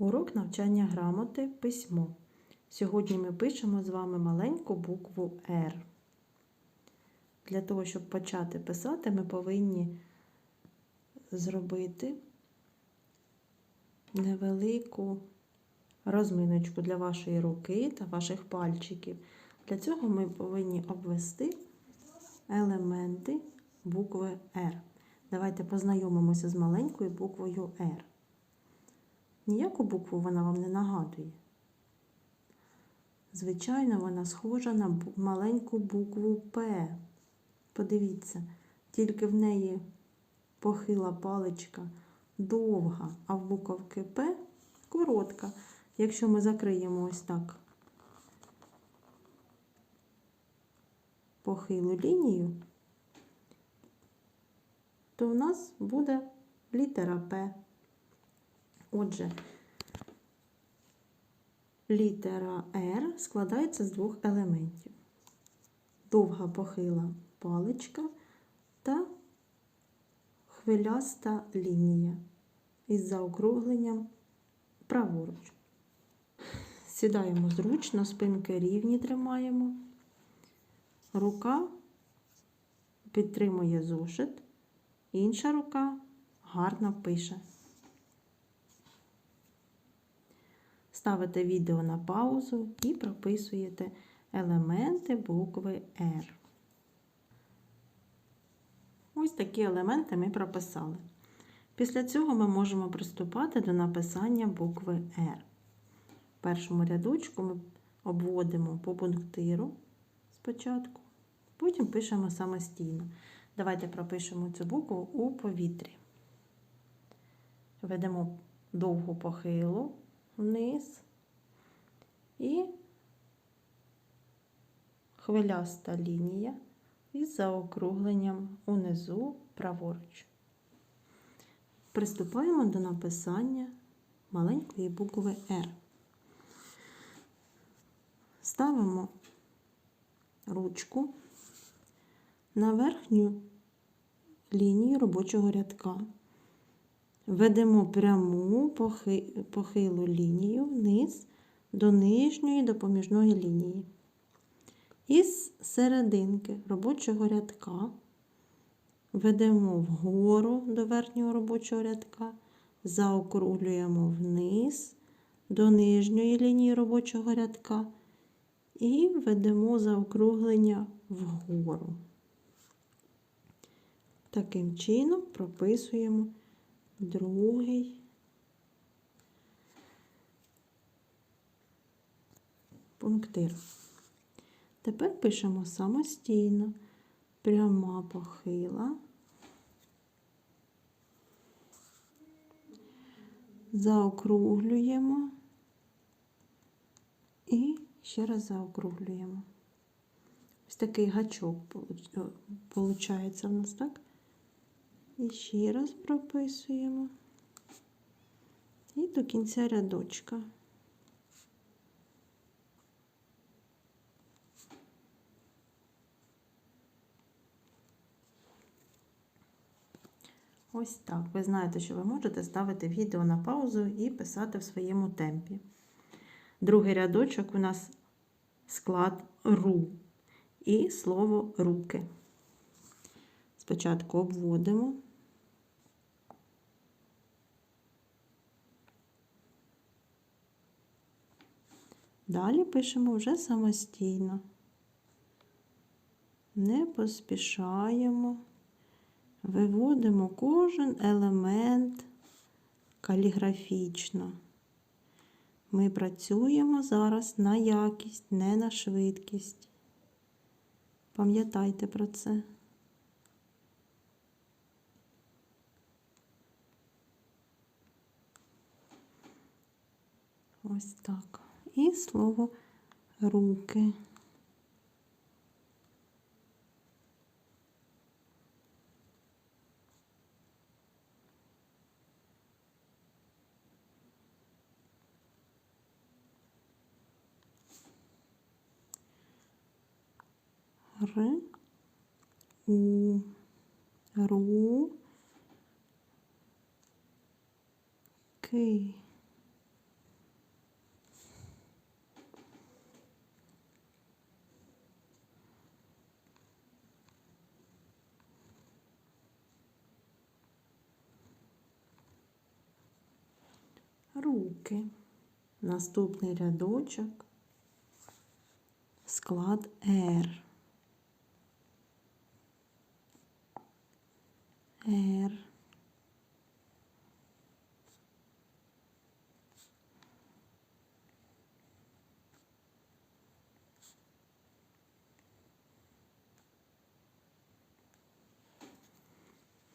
Урок навчання грамоти письмо. Сьогодні ми пишемо з вами маленьку букву R. Для того, щоб почати писати, ми повинні зробити невелику розминочку для вашої руки та ваших пальчиків. Для цього ми повинні обвести елементи букви R. Давайте познайомимося з маленькою буквою R. Ніяку букву вона вам не нагадує. Звичайно, вона схожа на маленьку букву П. Подивіться, тільки в неї похила паличка довга, а в буковки П коротка. Якщо ми закриємо ось так похилу лінію, то у нас буде літера П. Отже, літера R складається з двох елементів: довга похила паличка та хвиляста лінія із заокругленням праворуч. Сідаємо зручно, спинки рівні тримаємо. Рука підтримує зошит, інша рука гарно пише. Ставите відео на паузу і прописуєте елементи букви R. Ось такі елементи ми прописали. Після цього ми можемо приступати до написання букви R. В першому рядочку ми обводимо по пунктиру спочатку, потім пишемо самостійно. Давайте пропишемо цю букву у повітрі. Ведемо довгу похилу вниз і хвиляста лінія із заокругленням унизу праворуч. Приступаємо до написання маленької букви R. Ставимо ручку на верхню лінію робочого рядка. Ведемо пряму похилу лінію вниз до нижньої допоміжної лінії. Із серединки робочого рядка ведемо вгору до верхнього робочого рядка, заокруглюємо вниз до нижньої лінії робочого рядка і ведемо заокруглення вгору. Таким чином прописуємо другий. Пунктир. Тепер пишемо самостійно пряма похила. Заокруглюємо і ще раз заокруглюємо. Ось такий гачок виходить в нас, так? І ще раз прописуємо. І до кінця рядочка. Ось так. Ви знаєте, що ви можете ставити відео на паузу і писати в своєму темпі. Другий рядочок у нас склад ру і слово руки. Спочатку обводимо. Далі пишемо вже самостійно. Не поспішаємо. Виводимо кожен елемент каліграфічно. Ми працюємо зараз на якість, не на швидкість. Пам'ятайте про це. Ось так. І слово руки. Р, У, Ру, Ки. Руки. Наступний рядочок. Склад Р. Р.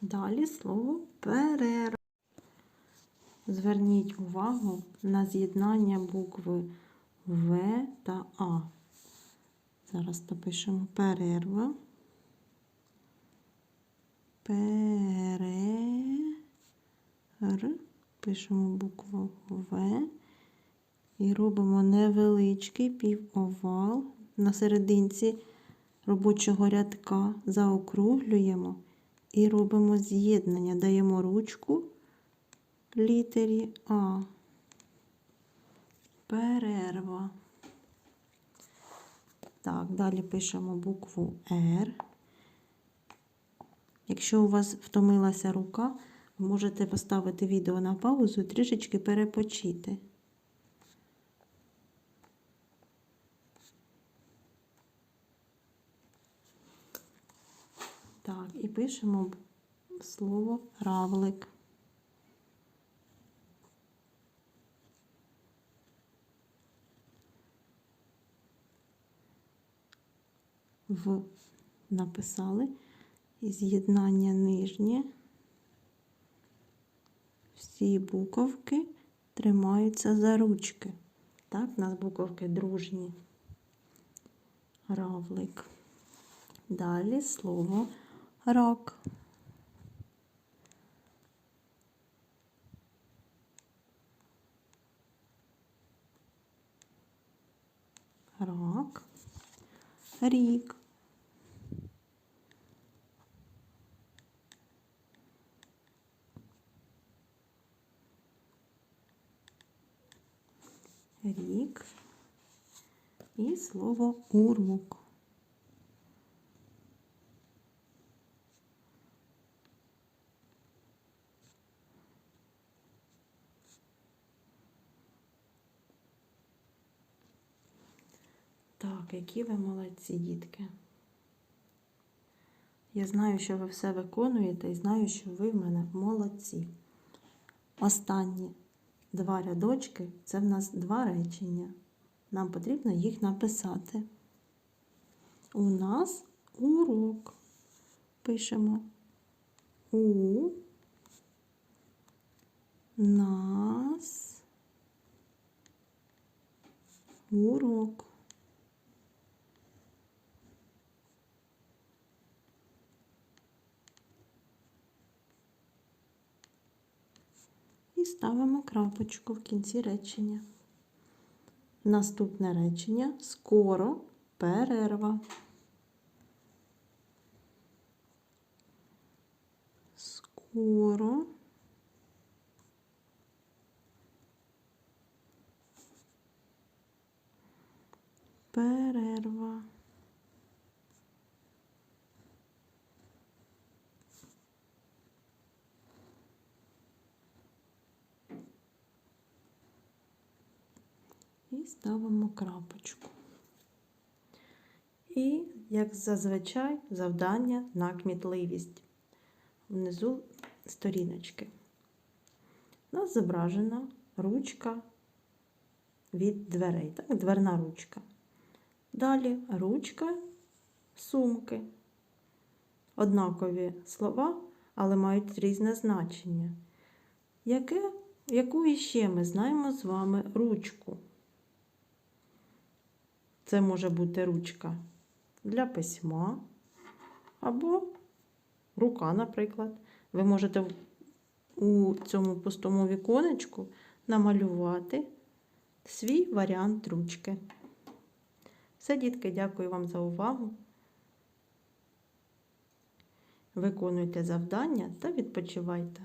Далі слово перерва. Зверніть увагу на з'єднання букви В та А. Зараз напишемо перерва. Перер. Пишемо букву В. І робимо невеличкий півовал на серединці робочого рядка, заокруглюємо і робимо з'єднання, даємо ручку літері А. Перерва. Так, далі пишемо букву Р. Якщо у вас втомилася рука, ви можете поставити відео на паузу і трішечки перепочити. Так, і пишемо слово равлик. В написали з'єднання нижнє. Всі буковки тримаються за ручки. Так, у нас буковки дружні. Равлик. Далі слово рак. Рак. Рік. Рік. І слово урок. Так, які ви молодці, дітки. Я знаю, що ви все виконуєте і знаю, що ви в мене молодці. Останні два рядочки це в нас два речення. Нам потрібно їх написати. У нас урок. Пишемо у нас урок. І ставимо крапочку в кінці речення. Наступне речення скоро перерва. Скоро перерва. І ставимо крапочку. І, як зазвичай, завдання на кмітливість. Внизу сторіночки. У нас зображена ручка від дверей, так, дверна ручка. Далі ручка сумки. Однакові слова, але мають різне значення. Яке, яку іще ми знаємо з вами ручку? Це може бути ручка для письма або рука, наприклад. Ви можете у цьому пустому віконечку намалювати свій варіант ручки. Все, дітки, дякую вам за увагу. Виконуйте завдання та відпочивайте.